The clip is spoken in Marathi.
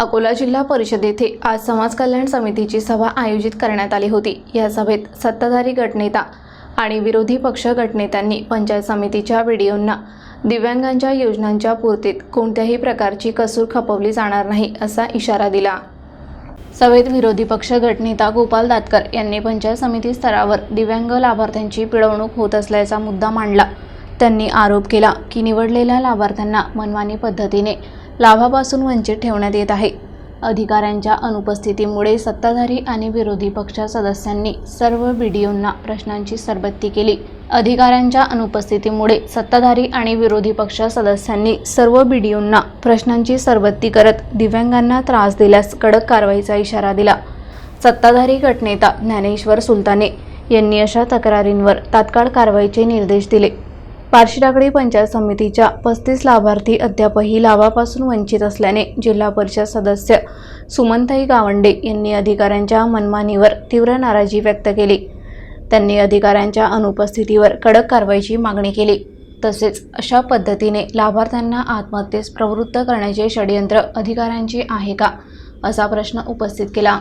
अकोला जिल्हा परिषद येथे आज समाज कल्याण समितीची सभा आयोजित करण्यात आली होती. या सभेत सत्ताधारी गटनेता आणि विरोधी पक्ष गटनेत्यांनी पंचायत समितीच्या व्हिडिओंना दिव्यांगांच्या योजनांच्या पूर्तीत कोणत्याही प्रकारची कसूर खपवली जाणार नाही असा इशारा दिला. सभेत विरोधी पक्ष गटनेता गोपाल दातकर यांनी पंचायत समिती स्तरावर दिव्यांग लाभार्थ्यांची पिळवणूक होत असल्याचा मुद्दा मांडला. त्यांनी आरोप केला की निवडलेल्या लाभार्थ्यांना मनमानी पद्धतीने लाभापासून वंचित ठेवण्यात येत आहे. अधिकाऱ्यांच्या अनुपस्थितीमुळे सत्ताधारी आणि विरोधी पक्ष सदस्यांनी सर्व बीडीओंना प्रश्नांची सरबत्ती केली. अधिकाऱ्यांच्या अनुपस्थितीमुळे सत्ताधारी आणि विरोधी पक्ष सदस्यांनी सर्व बीडीओंना प्रश्नांची सरबत्ती करत दिव्यांगांना त्रास दिल्यास कडक कारवाईचा इशारा दिला. सत्ताधारी गटनेता ज्ञानेश्वर सुलताने यांनी अशा तक्रारींवर तात्काळ कारवाईचे निर्देश दिले. पारशिरागडी पंचायत समितीच्या पस्तीस लाभार्थी अद्यापही लाभापासून वंचित असल्याने जिल्हा परिषद सदस्य सुमंताई गावंडे यांनी अधिकाऱ्यांच्या मनमानीवर तीव्र नाराजी व्यक्त केली. त्यांनी अधिकाऱ्यांच्या अनुपस्थितीवर कडक कारवाईची मागणी केली. तसेच अशा पद्धतीने लाभार्थ्यांना आत्महत्येस प्रवृत्त करण्याचे षडयंत्र अधिकाऱ्यांचे आहे का असा प्रश्न उपस्थित केला.